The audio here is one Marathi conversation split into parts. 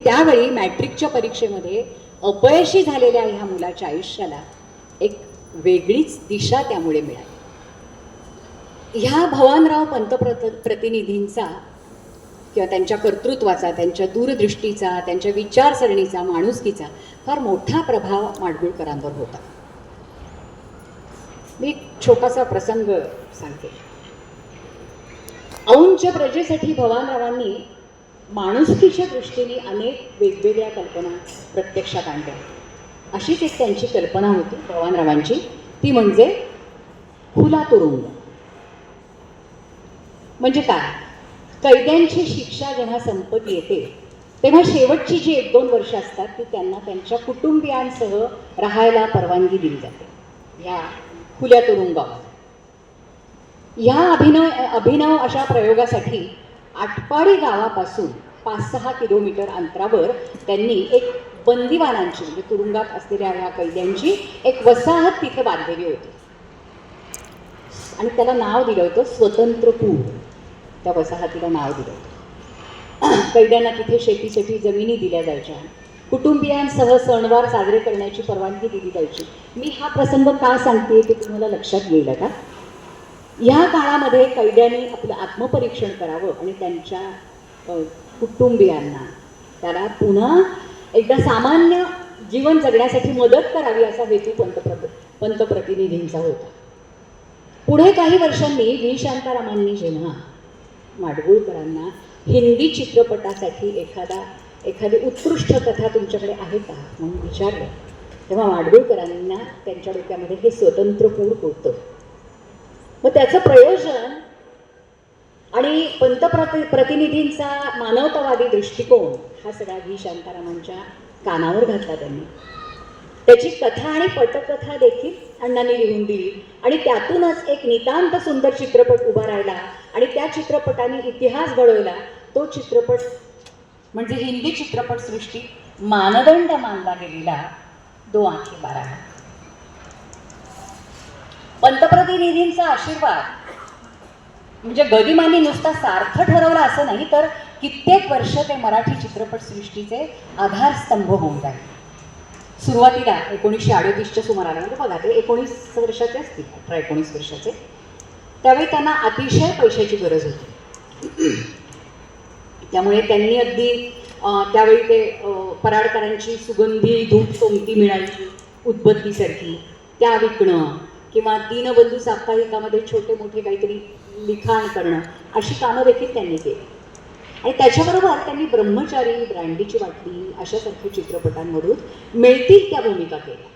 त्यावेळी मॅट्रिकच्या परीक्षेमध्ये अपयशी झालेल्या ह्या मुलाच्या आयुष्याला एक वेगळीच दिशा त्यामुळे मिळाली. ह्या भवानराव पंतप्रत प्रतिनिधींचा किंवा त्यांच्या कर्तृत्वाचा त्यांच्या दूरदृष्टीचा त्यांच्या विचारसरणीचा माणुसकीचा फार मोठा प्रभाव माडगुळकरांवर होता. मी एक छोटासा प्रसंग सांगते. औंच्या प्रजेसाठी भवानरावांनी माणुसकीच्या दृष्टीने अनेक वेगवेगळ्या कल्पना प्रत्यक्षात आणल्या. अशीच एक त्यांची कल्पना होती भवानरावांची ती म्हणजे खुला तुरुंग. म्हणजे काय? कैद्यांची शिक्षा जेव्हा संपत येते तेव्हा शेवटची जी एक दोन वर्ष असतात ती त्यांना त्यांच्या कुटुंबियांसह राहायला परवानगी दिली जाते. या खुल्या तुरुंगावर. ह्या अभिनव अभिनव अशा प्रयोगासाठी आटपाडी गावापासून पाच सहा किलोमीटर अंतरावर त्यांनी एक बंदिवानांची म्हणजे तुरुंगात असलेल्या ह्या कैद्यांची एक वसाहत तिथे बांधलेली होती. आणि त्याला नाव दिलं होतं स्वतंत्रपूर. त्या वसाहतीला नाव दिलं होतं. कैद्यांना तिथे शेतीसाठी जमिनी दिल्या जायच्या. कुटुंबियांसह सणवार साजरे करण्याची परवानगी दिली जायची. मी हा प्रसंग का सांगते ते तुम्हाला लक्षात येईल का ह्या काळामध्ये कैद्यांनी आपलं आत्मपरीक्षण करावं आणि त्यांच्या कुटुंबियांना. त्याला पुन्हा एकदा सामान्य जीवन जगण्यासाठी मदत करावी असा हेतू पंतप्रत पंतप्रतिनिधींचा होता. पुढे काही वर्षांनी व्ही. शांतारामांनी जेव्हा माडगुळकरांना हिंदी चित्रपटासाठी एखादा एखादी उत्कृष्ट कथा तुमच्याकडे आहे का? म्हणून विचारलं. तेव्हा माडगुळकरांना त्यांच्या डोक्यामध्ये हे स्वतंत्रपूर होतं. मग त्याचं प्रयोजन आणि पंतप्रति प्रतिनिधींचा मानवतावादी दृष्टिकोन हा सगळा व्ही. शांतारामांच्या कानावर घातला त्यांनी. त्याची कथा आणि पटकथा देखील अण्णांनी लिहून दिली. आणि त्यातूनच एक नितांत सुंदर चित्रपट उभा राहिला आणि त्या चित्रपटाने इतिहास घडवला. तो चित्रपट म्हणजे हिंदी चित्रपटसृष्टी मानदंड मानला गेलेला दो आंखे बारा. पंतप्रतिनिधींचा आशीर्वाद. म्हणजे गदिमांनी नुसता सार्थ ठरवला असं नाही तर कित्येक वर्ष ते मराठी चित्रपटसृष्टीचे आधारस्तंभ होऊन राहिले सुरुवातीला एकोणीसशे अडोतीसच्या सुमाराला म्हणजे बघा ते एकोणीस वर्षाचे असतील अठरा एकोणीस वर्षाचे. त्यावेळी त्यांना अतिशय पैशाची गरज होती. त्यामुळे त्यांनी अगदी त्यावेळी ते पराडकरांची सुगंधी धूप सोमती मिळायची उद्बत्तीसारखी त्या विकणं किंवा दीनबंधू साप्ताहिकामध्ये छोटे मोठे काहीतरी लिखाण करणं अशी कामं देखील त्यांनी केली. आणि त्याच्याबरोबर त्यांनी ब्रह्मचारी ब्रँडीची वाटली अशासारख्या चित्रपटांमधून मिळतील त्या भूमिका केल्या.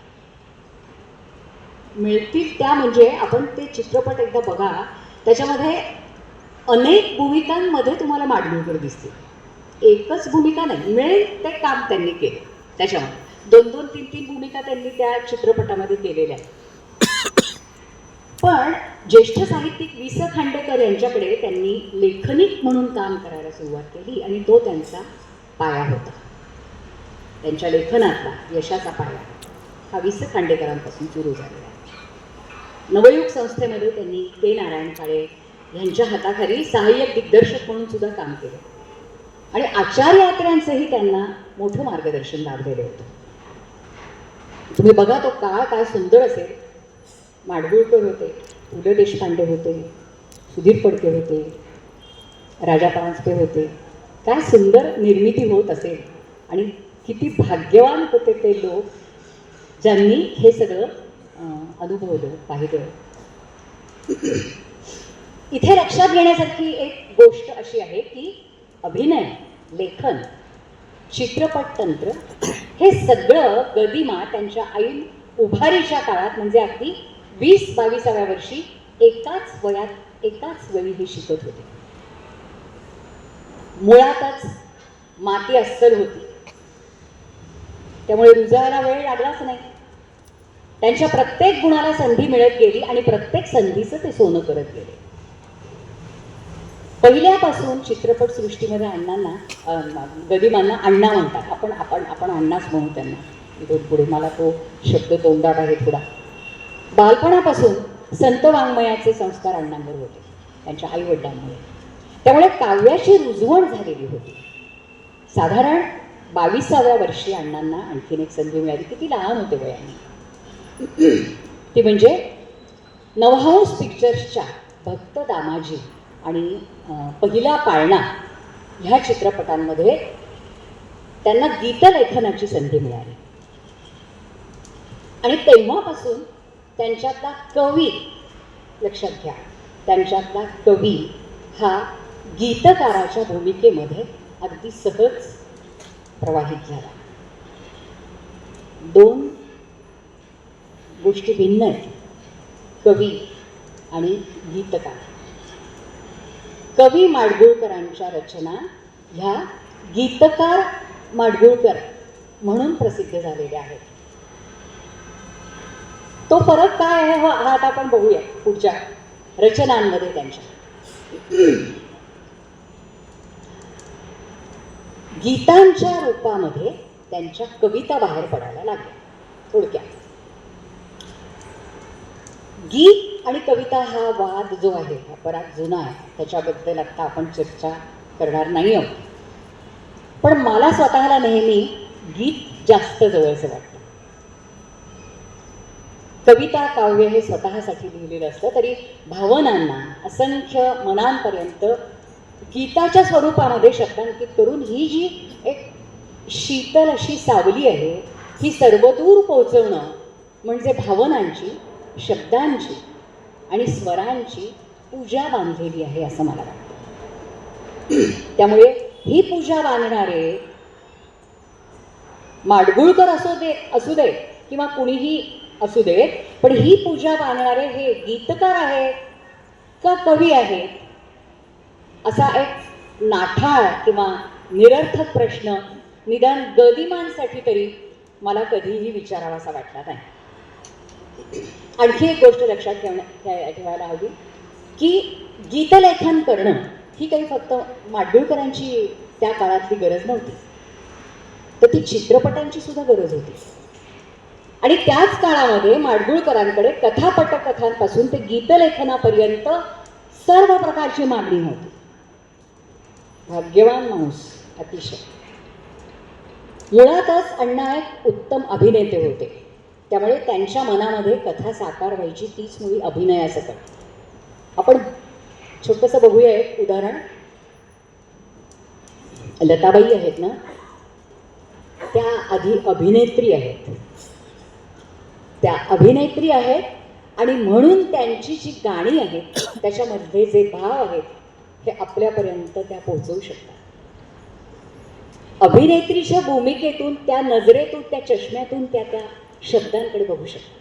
मिळतील त्या म्हणजे आपण ते चित्रपट एकदा बघा त्याच्यामध्ये अनेक भूमिकांमध्ये तुम्हाला माडगुळकर दिसतील. एकच भूमिका नाही मिळेल ते काम त्यांनी केलं. त्याच्यामध्ये दोन दोन तीन तीन भूमिका त्यांनी त्या चित्रपटामध्ये केलेल्या आहेत. पण ज्येष्ठ साहित्यिक वि स खांडेकर यांच्याकडे त्यांनी लेखनिक म्हणून काम करायला सुरुवात केली आणि तो त्यांचा पाया होता. त्यांच्या लेखनातला यशाचा पाया हा वि स खांडेकरांपासून सुरू झालेला आहे. नवयुग संस्थेमध्ये त्यांनी के. नारायण काळे यांच्या हाताखाली सहाय्यक दिग्दर्शक म्हणून सुद्धा काम केलं. आणि आचार्य यात्र्यांचंही त्यांना मोठं मार्गदर्शन लाभलेलं होतं. तुम्ही बघा तो काळ काय सुंदर असेल. माडगुळकर होते पु ल देशपांडे होते सुधीर फडके होते राजा परांजपे होते. काय सुंदर निर्मिती होत असेल. आणि किती भाग्यवान होते ते लोक ज्यांनी हे सगळं अनुभवलं पाहिलं. इथे लक्षात घेण्यासारखी एक गोष्ट अशी आहे की अभिनय लेखन चित्रपट तंत्र हे सगळं गदिमा त्यांच्या ऐन उभारीच्या काळात म्हणजे अगदी वीस बावीसाव्या वर्षी एकाच वयात एकाच वेळी हे शिकत होते. मुळातच माती अस्सल होती. त्यामुळे रुजायला वेळ लागलाच नाही. त्यांच्या प्रत्येक गुणाला संधी मिळत गेली आणि प्रत्येक संधीचं ते सोनं करत गेले. पहिल्यापासून चित्रपट सृष्टीमध्ये अण्णांना गदिमांना अण्णा म्हणतात. आपण आपण आपण अण्णाच म्हणू त्यांना. इथून पुढे मला तो शब्द तोंडात आहे थोडा. बालपणापासून संत वाङ्मयाचे संस्कार अण्णांवर होते. त्यांच्या आई वडिलांमुळे त्यामुळे काव्याची रुजवण झालेली होती. साधारण बावीसाव्या वर्षी अण्णांना आणखीन एक संधी मिळाली. किती लहान होते वयाने ती म्हणजे नवहाऊस पिक्चर्सच्या भक्त दामाजी आणि पहिला पाळणा ह्या चित्रपटांमध्ये त्यांना गीतलेखनाची संधी मिळाली. आणि तेव्हापासून त्यांच्यातला कवी लक्षात घ्या. त्यांच्यातला कवी हा गीतकाराच्या भूमिकेमध्ये अगदी सहज प्रवाहित झाला. दोन गोष्टी भिन्न आहेत. कवी आणि गीतकार. कवी माडगुळकरांच्या रचना ह्या गीतकार माडगुळकर म्हणून प्रसिद्ध झालेल्या आहेत. तो फरक काय आहे हा हा आता आपण बघूया पुढच्या रचनांमध्ये त्यांच्या. गीतांच्या रूपामध्ये त्यांच्या कविता बाहेर पडायला लागल्या. थोडक्यात. गीत आणि कविता हा वाद जो आहे हा बराच जुना आहे. त्याच्याबद्दल आत्ता आपण चर्चा करणार नाही आहोत. पण मला स्वतःला नेहमी गीत जास्त जवळचं वाटतं. कविता काव्य हे स्वतःसाठी लिहिलेलं असतं. तरी भावनांना असंख्य मनांपर्यंत गीताच्या स्वरूपामध्ये शब्दांकित करून ही जी एक शीतल अशी सावली आहे ही सर्वदूर पोहोचवणं म्हणजे भावनांची शब्दांची आणि स्वरांची पूजा बांधलेली आहे असं मला वाटतं. त्यामुळे ही पूजा बांधणारे माडगुळकर असू दे असू दे किंवा कुणीही असू दे पण ही पूजा बांधणारे हे गीतकार आहेत का कवी आहेत? असा एक नाठाळ किंवा निरर्थक प्रश्न निदान गदिमांसाठी तरी मला कधीही विचारावासा वाटला नाही. आणखी एक गोष्ट लक्षात ठेवण्या ठेवायला हवी की गीतलेखन करणं ही काही फक्त माडगुळकरांची त्या काळातली गरज नव्हती. तर ती चित्रपटांची सुद्धा गरज होती. आणि त्याच काळामध्ये माडगुळकरांकडे कथापटकथांपासून ते गीतलेखनापर्यंत सर्व प्रकारची मागणी होती. भाग्यवान माणूस अतिशय. मुळातच अण्णा एक उत्तम अभिनेते होते. त्यामुळे त्यांच्या मनामध्ये कथा साकार व्हायची तीच मुली अभिनयासकट आपण छोटंसं बघूया एक उदाहरण. लताबाई आहेत ना? त्या आधी अभिनेत्री आहेत. त्या अभिनेत्री आहेत आणि म्हणून त्यांची जी गाणी आहेत त्याच्यामध्ये जे भाव आहेत हे आपल्यापर्यंत त्या पोहोचवू शकतात. अभिनेत्रीच्या भूमिकेतून त्या नजरेतून त्या चष्म्यातून त्या त्या शब्दांकडे बघू शकतात.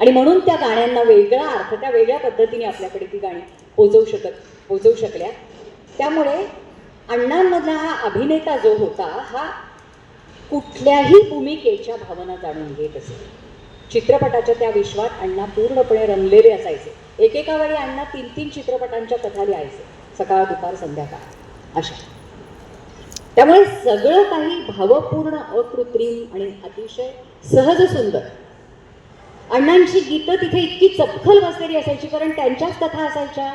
आणि म्हणून त्या गाण्यांना वेगळा अर्थ त्या वेगळ्या पद्धतीने आपल्याकडे ती गाणी पोचवू शकत पोचवू शकल्या. त्यामुळे अण्णांमधला हा अभिनेता जो होता हा कुठल्याही भूमिकेच्या भावना जाणून घेत असेल चित्रपटाच्या त्या विश्वात अण्णा पूर्णपणे रमलेले असायचे. एकेका वेळी अण्णा तीन तीन चित्रपटांच्या कथा लिहायचे. सकाळ दुपार संध्याकाळ. अशा. त्यामुळे सगळं काही भावपूर्ण अकृत्रिम आणि अतिशय सहज सुंदर. अण्णांची गीतं तिथे इतकी चपखल बसलेली असायची कारण त्यांच्याच कथा असायच्या.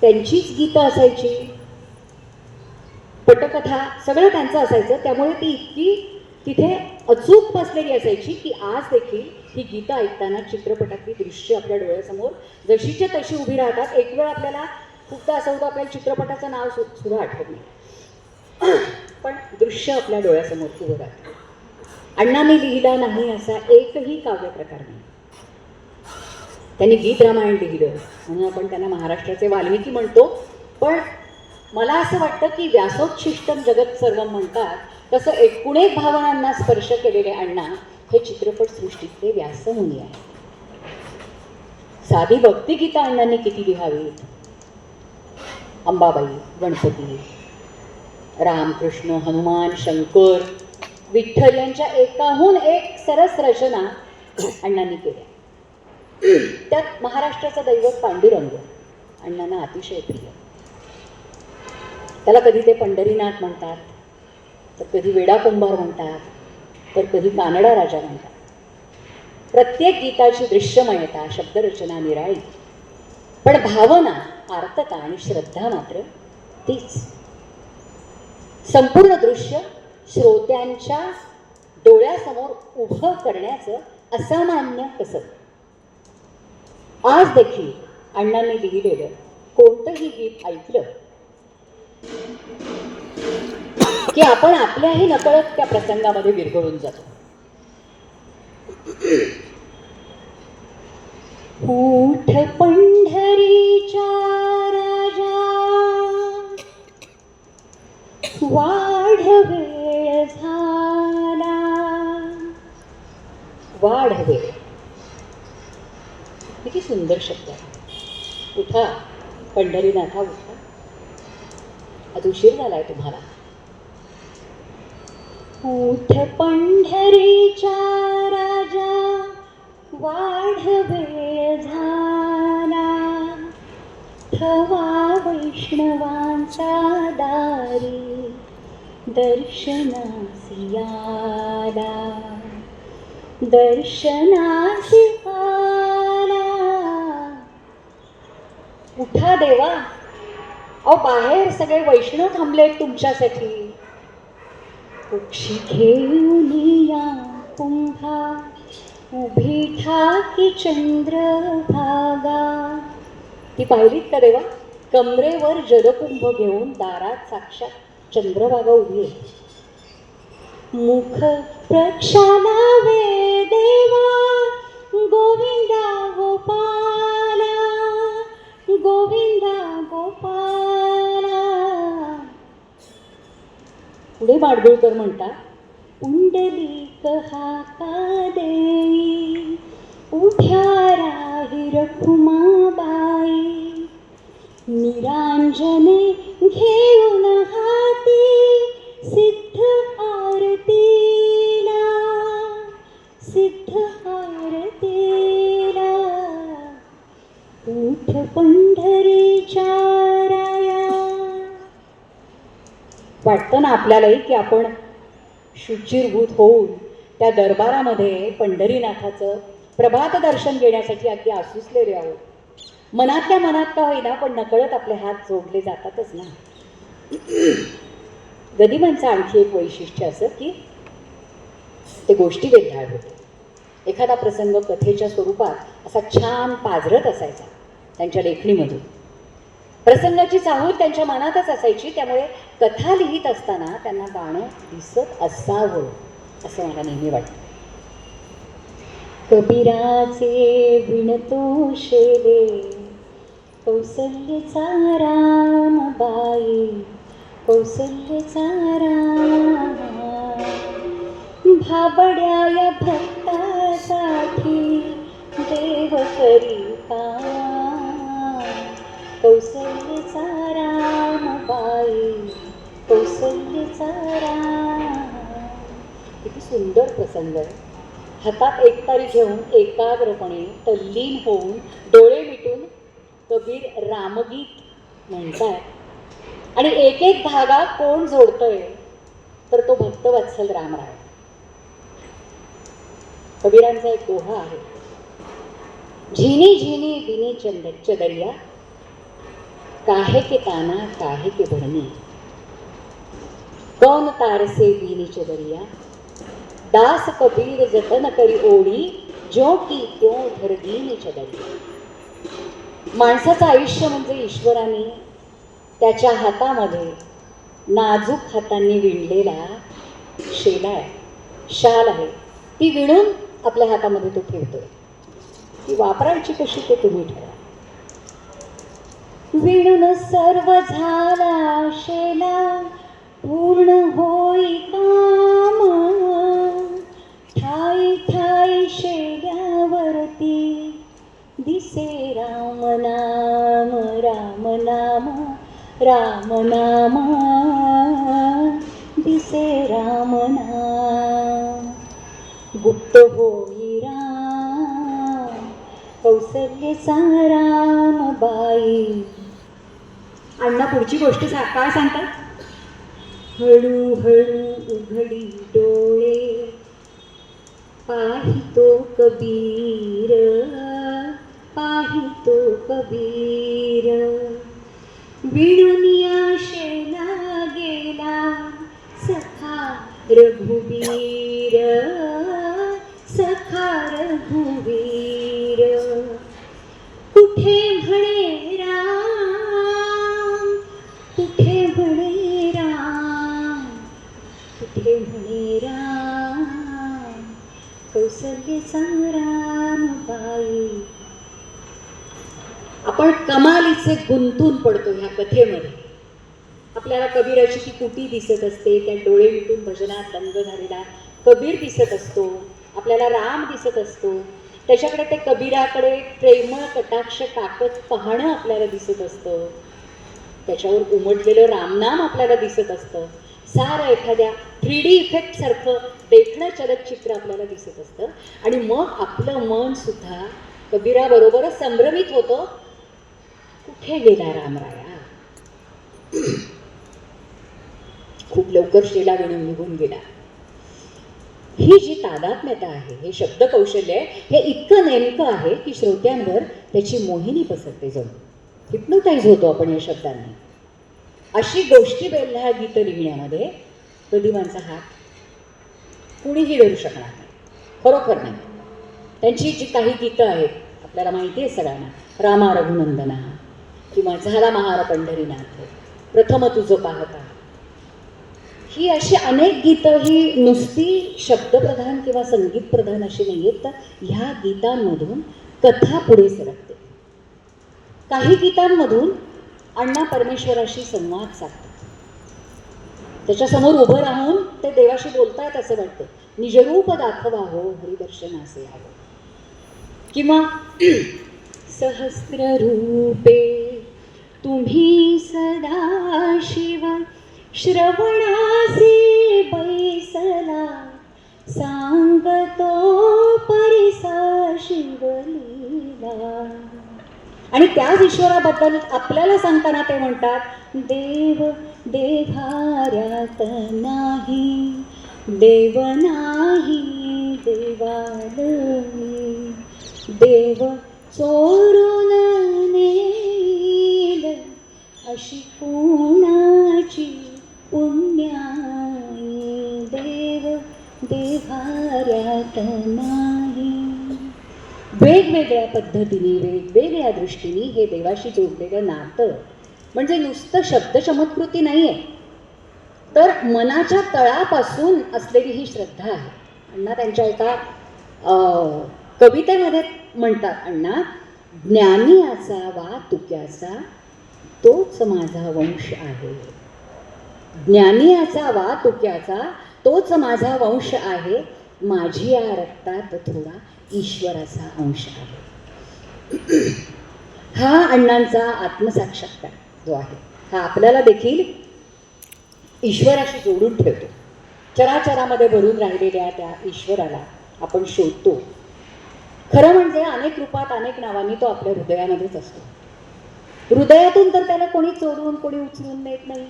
त्यांचीच गीतं असायची. पटकथा सगळं त्यांचं असायचं. त्यामुळे ती इतकी तिथे अचूक बसलेली असायची की आज देखील ही गीतं ऐकताना चित्रपटातली दृश्य आपल्या डोळ्यासमोर जशीच्या तशी उभी राहतात. एक वेळ आपल्याला खूपदा असं होतं आपल्याला चित्रपटाचं नाव सु सुद्धा आठवत नाही. पण दृश्य आपल्या डोळ्यासमोर उभं राहतं. अण्णांनी लिहिला नाही असा एकही काव्यप्रकार नाही. त्यांनी गीत रामायण लिहिलं. म्हणून आपण त्यांना महाराष्ट्राचे वाल्मिकी म्हणतो. पण मला असं वाटतं की व्यासोच्छिष्टम जगत सर्व म्हणतात तसं एकूण एक भावनांना स्पर्श केलेले अण्णा हे चित्रपटसृष्टीतले व्यासमुनी आहे साधी भक्तिगीता अण्णांनी किती लिहावीत? अंबाबाई गणपती रामकृष्ण हनुमान शंकर विठ्ठल यांच्या एकाहून एक सरस रचना अण्णांनी केल्या. त्यात महाराष्ट्राचा दैवत पांडुरंग अण्णांना अतिशय प्रिय. त्याला कधी ते पंढरीनाथ म्हणतात? तर कधी वेडा कुंभार म्हणतात तर कधी कानडा राजा म्हणतात. प्रत्येक गीताची दृश्यमयता शब्दरचना निराळी. पण भावना आर्तता आणि श्रद्धा मात्र तीच. संपूर्ण दृश्य श्रोत्यांच्या डोळ्यासमोर उभं करण्याचं असामान्य कसं आज देखील अण्णांनी लिहिलेलं कोणतंही गीत ऐकलं. की आपण आपल्याही नकळत त्या प्रसंगामध्ये विरघळून जातो. ऊठ पंढरीच्या राजा. वाढ वेळ झाला. वाढ वेळ. किती सुंदर शब्द आहे. उठा पंढरीनाथा उठा. आज उशीर झालाय तुम्हाला. ओठ पंढरीच्या राजा वाढवे झाला थवा वैष्णवांचा दारी दर्शनासी आला. दर्शनासी आला. उठा देवा. अहो बाहेर सगळे वैष्णव थांबलेत तुमच्यासाठी. पक्षी घेऊन या कुंभा. उभी ठाकी चंद्रभागा. ती पाहिलीत का देवा? कमरेवर जलकुंभ घेऊन दारात साक्षात चंद्रभागा उभी आहे. मुख प्रक्षालावे देवा. गोविंदा गोपाल पुढे माडगुळकर म्हणतात पुंडलिक हाका देई? उठ्या राही रखुमाबाई निरांजने घेऊन हाती सिद्ध आरतीला सिद्ध आरतीला. उठ पंढरीच्या राया वाटतं ना आपल्यालाही की आपण शुचिरभूत होऊन त्या दरबारामध्ये पंढरीनाथाचं प्रभात दर्शन घेण्यासाठी अगदी आसुसलेले आहोत. मनातल्या मनात का होईना पण नकळत आपले हात जोडले जातातच ना. गदिमांचं आणखी एक वैशिष्ट्य असं की ते गोष्टी वेगळ्या होते एखादा प्रसंग कथेच्या स्वरूपात असा छान पाजरत असायचा त्यांच्या लेखणीमधून. प्रसंगाची चाहूल त्यांच्या मनातच असायची. त्यामुळे कथा लिहित असताना त्यांना गाणं दिसत असावं असं मला नेहमी वाटतं. कबीराचे विणतो शेले कौसल्यचा रामबाई कौसल्यचा राम भाबड्या या भक्तासाठी देव करी. कौसल्यचा रामबाई कौसल्यचा राम. किती सुंदर प्रसंग आहे. हातात एकतारी घेऊन एकाग्रपणे तल्लीन होऊन डोळे मिटून कबीर रामगीत म्हणताय. आणि एक एक धागा कोण जोडतोय तर तो भक्तवत्सल रामराय. कबीरांचा एक दोहा आहे. झिनी झिनी बिनी चंद चदरिया काहे के ताना काहे के भरणी कौन तारसे बीनी दरिया दास कबीर जतन करी ओढी जो की त्यो धरदीनी दरिया माणसाचं आयुष्य म्हणजे ईश्वराने त्याच्या हातामध्ये नाजूक हातांनी विणलेला शेला आहे. शाल आहे. ती विणून आपल्या हातामध्ये तो ठेवतोय. ती वापरायची कशी ते तुम्ही ठरवा. विणून सर्व झाला शेला. पूर्ण होई काम. ठाई ठाई शेल्यावरती. दिसे राम नाम राम नाम राम नाम. दिसे राम नाम. गुप्त होई राम. कौसल्यचा रामबाई अण्णा पुढची गोष्ट सा काय सांगतात हळूहळू उघडी डोळे. पाहितो कबीर. पाहितो कबीर. विणुनिया शेला गेला सखा रघुवीर सखे राम बाई. आपण कमालीचे गुंतून पडतो ह्या कथेमध्ये. आपल्याला कबीराची ती कुटी दिसत असते त्या डोळे मिटून भजनात दंग झालेला कबीर दिसत असतो आपल्याला राम दिसत असतो. त्याच्याकडे ते कबीराकडे प्रेमळ कटाक्ष टाकत पाहणं आपल्याला दिसत असतं. त्याच्यावर उमटलेलं रामनाम आपल्याला दिसत असतं. सारं एखाद्या थ्री डी इफेक्टसारखं बेथणं चलचित्र आपल्याला दिसत असतं. आणि मग आपलं मन सुद्धा कबीराबरोबरच संभ्रमित होतं. कुठे गेला रामराया? खूप लवकर शेला गणून निघून गेला. ही जी तादात्म्यता आहे हे शब्द कौशल्य आहे हे इतकं नेमकं आहे की श्रोत्यांवर त्याची मोहिनी पसरते जाऊन हिप्नोटाईज होतो आपण या शब्दांनी. अशी गोष्टी बेल्ला गीतं लिहिण्यामध्ये प्रदिमांचा हात कुणीही धरू शकणार नाही. खरोखर नाही. त्यांची जी काही गीतं आहेत आपल्याला माहिती आहे सगळ्यांना रामा रघुनंदना किंवा झाला महारा पंढरीनाथ प्रथम तुझं पाहता. ही अशी अनेक गीतं ही नुसती शब्दप्रधान किंवा संगीतप्रधान अशी नाही आहेत तर ह्या गीतांमधून कथा पुढे सरकते. काही गीतांमधून अण्णा परमेश्वराशी संवाद साधतात. त्याच्यासमोर उभं राहून ते देवाशी बोलतायत असं वाटतं निजरूप दाखवा हो हरिदर्शनासे हवं किंवा सहस्ररूपे तुम्ही सदा शिव श्रवणासी बैसला सांगतो परिसा शिवलीला. आणि त्याच ईश्वराबद्दल आपल्याला सांगताना ते म्हणतात देव देभार्यात नाही देव नाही देवालय देव चोरून नेल अशी कोणाची पुण्याई देव देभार्यात नाही. वेगवेगळ्या पद्धतीने वेगवेगळ्या दृष्टीने हे देवाशी जोडलेलं नातं. म्हणजे नुसतं शब्द चमत्कृती नाही आहे तर मनाच्या तळापासून असलेली ही श्रद्धा आहे. अण्णा त्यांच्या एका कवितेमध्ये म्हणतात अण्णा ज्ञानी असावा तुक्याचा तोच माझा वंश आहे. ज्ञानी असावा तुक्याचा तोच माझा वंश आहे. माझी या रक्तात थोडा ईश्वराचा अंश आहे. हा अण्णांचा आत्मसाक्षात्कार जो आहे हा आपल्याला देखील ईश्वराशी जोडून ठेवतो. चराचरामध्ये भरून राहिलेल्या त्या ईश्वराला आपण शोधतो. खरं म्हणजे अनेक रूपात अनेक नावांनी तो आपल्या हृदयामध्येच असतो. हृदयातून तर त्याला कोणी चोरून कोणी उचलून नेत नाही.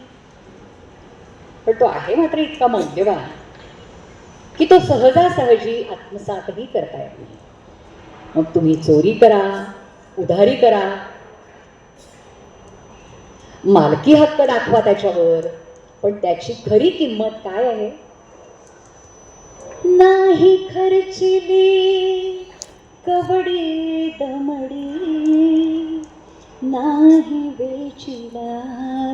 पण तो आहे मात्र इतका मौल्यवान. की तो सहजासहजी आत्मसातही करता येत नाही. मग तुम्ही चोरी करा उधारी करा. मालकी हक्क दाखवा त्याच्यावर पण त्याची खरी किंमत काय आहे? नाही खर्चिली कवडी दमडी नाही वेचिला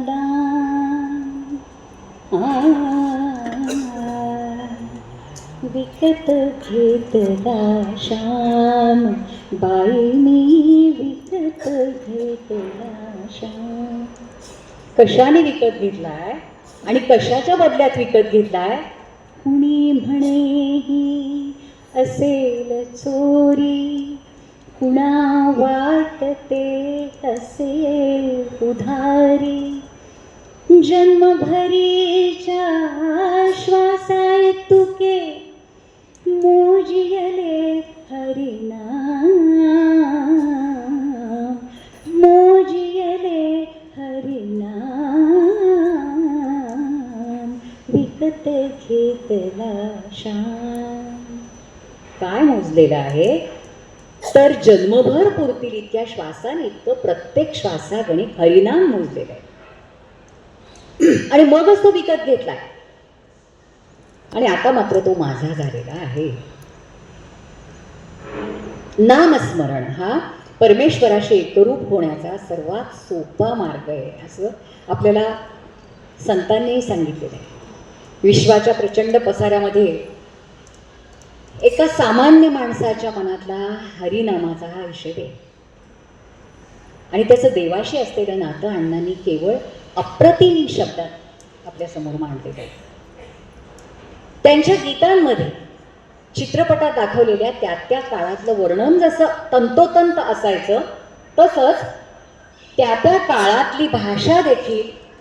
दान. विकत घेतला श्याम. बाईनी विकत घेतला श्याम. कशाने विकत घेतलाय? आणि कशाच्या बदल्यात विकत घेतलाय? कुणी म्हणे ही असेल चोरी. कुणा वाटते असेल उधारी. जन्मभरीच्या श्वासाय तुके मोजियले हरिना मोजियले हरिनाम विकत घेतला श्याम. काय मोजलेलं आहे? तर जन्मभर पुरतील इतक्या श्वासाने इतकं प्रत्येक श्वासागणिक हरिनाम मोजलेलं आहे. आणि मगच तो विकत घेतला आणि आता मात्र तो माझा झालेला आहे. नामस्मरण हा परमेश्वराशी एकरूप होण्याचा सर्वात सोपा मार्ग आहे असं आपल्याला संतांनी सांगितलेलं आहे. विश्वाच्या प्रचंड पसाऱ्यामध्ये एका सामान्य माणसाच्या मनातला हरिनामाचा हा हिशेब आहे. आणि त्याचं देवाशी असलेलं नातं अण्णांनी केवळ अप्रतिम शब्दात आपल्यासमोर मांडलेलं आहे. त्यांच्या गीतांमध्ये चित्रपटात दाखवलेल्या त्या त्या काळातलं वर्णन जसं तंतोतंत असायचं तसंच त्या त्या काळातली भाषा देखील